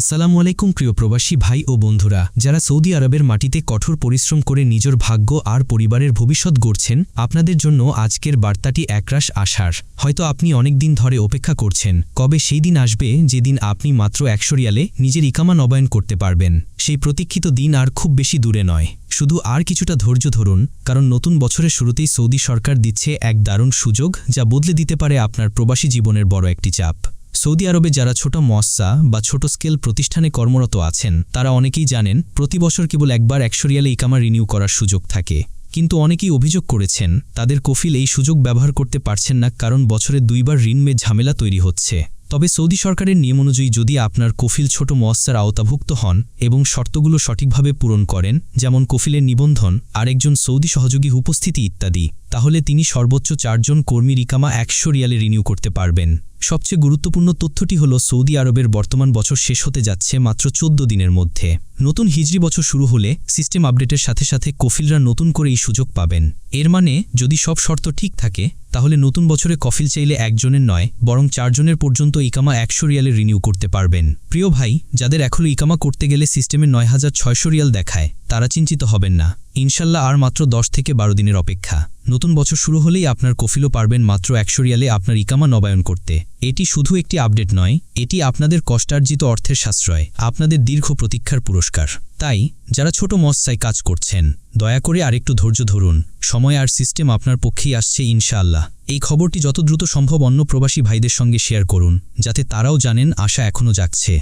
আসসালামু আলাইকুম প্রিয় প্রবাসী ভাই ও বন্ধুরা, যারা সৌদি আরবের মাটিতে কঠোর পরিশ্রম করে নিজের ভাগ্য আর পরিবারের ভবিষ্যৎ গড়ছেন, আপনাদের জন্য আজকের বার্তাটি একরাশ আশার। হয়তো আপনি অনেক দিন ধরে অপেক্ষা করছেন, কবে সেই দিন আসবে যেদিন আপনি মাত্র একশো রিয়ালে নিজের ইকামা নবায়ন করতে পারবেন। সেই প্রতীক্ষিত দিন আর খুব বেশি দূরে নয়। শুধু আর কিছুটা ধৈর্য ধরুন, কারণ নতুন বছরের শুরুতেই সৌদি সরকার দিচ্ছে এক দারুণ সুযোগ, যা বদলে দিতে পারে আপনার প্রবাসী জীবনের বড় একটি চাপ। সৌদি আরবে যারা ছোট মস্সা বা ছোট স্কেল প্রতিষ্ঠানে কর্মরত আছেন, তারা অনেকেই জানেন প্রতি বছর কেবল একবার একশো রিয়ালে ইকামা রিনিউ করার সুযোগ থাকে। কিন্তু অনেকেই অভিযোগ করেছেন, তাদের কফিল এই সুযোগ ব্যবহার করতে পারছেন না কারণ বছরে দুইবার ঋণ মে ঝামেলা তৈরি হচ্ছে। তবে সৌদি সরকারের নিয়ম অনুযায়ী যদি আপনার কফিল ছোট মস্সার আওতাভুক্ত হন এবং শর্তগুলো সঠিকভাবে পূরণ করেন, যেমন কফিলের নিবন্ধন, আরেকজন সৌদি সহযোগী উপস্থিতি ইত্যাদি, তাহলে তিনি সর্বোচ্চ চারজন কর্মীর ইকামা একশো রিয়ালে রিনিউ করতে পারবেন। সবচেয়ে গুরুত্বপূর্ণ তথ্যটি হল সৌদি আরবের বর্তমান বছর শেষ হতে যাচ্ছে মাত্র চোদ্দ দিনের মধ্যে। নতুন হিজরি বছর শুরু হলে সিস্টেম আপডেটের সাথে সাথে কফিলরা নতুন করে এই সুযোগ পাবেন। এর মানে যদি সব শর্ত ঠিক থাকে, তাহলে নতুন বছরে কফিল চাইলে একজনের নয়, বরং চারজনের পর্যন্ত ইকামা একশো রিয়ালে রিনিউ করতে পারবেন। প্রিয় ভাই, যাদের এখনও ইকামা করতে গেলে সিস্টেমে নয় হাজার ছয়শো রিয়াল দেখায়, তারা চিন্তিত হবেন না। ইনশাল্লাহ আর মাত্র দশ থেকে বারো দিনের অপেক্ষা। নতুন বছর শুরু হলেই আপনার কফিলও পারবেন মাত্র একশো রিয়ালে আপনার ইকামা নবায়ন করতে। এটি শুধু একটি আপডেট নয়, এটি আপনাদের কষ্টার্জিত অর্থের সাশ্রয়, আপনাদের দীর্ঘ প্রতীক্ষার পুরস্কার। তাই, যারা ছোট মস্যায় কাজ করছেন, দয়া করে আরেকটু ধৈর্য ধরুন, সময় আর সিস্টেম আপনার পক্ষেই আসছে ইনশাআল্লাহ। এই খবরটি যত দ্রুত সম্ভব অন্য প্রবাসী ভাইদের সঙ্গে শেয়ার করুন, যাতে তারাও জানেন আশা এখনও জাগছে।